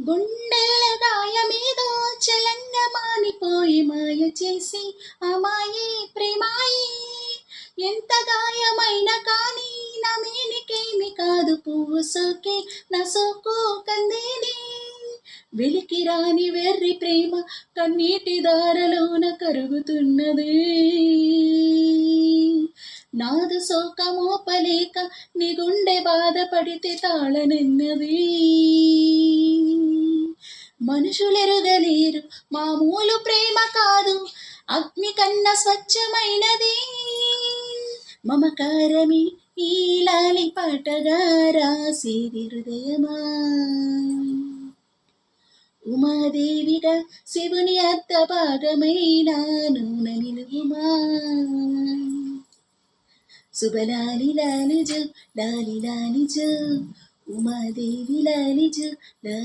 గుండెల గాయమేదో చలంగా మానిపోయి మాయ చేసి అమాయి ప్రేమాయి. ఎంత గాయమైన కానీ నా మేనికేమి కాదు పువ్వు సోకే నా సోకు కందేని. వెలికి రాని వెర్రి ప్రేమ కన్నీటి దారలోన కరుగుతున్నది. నాదు సోక మోపలేక నీ గుండె బాధపడితే తాళనెన్నది. మనుషులెరుగలేరు మామూలు ప్రేమ కాదు. అగ్ని కన్నా స్వచ్ఛమైనది. మమకారమి ఈ లాలి పాటగా రాసేది హృదయమా? ఉమాదేవిగా శివుని అత్త భాగమైన నూనె నిలుగుమా శుభలాలి లాలిజు లాలి లాలిజు ఉమాదేవి లాలిజు లా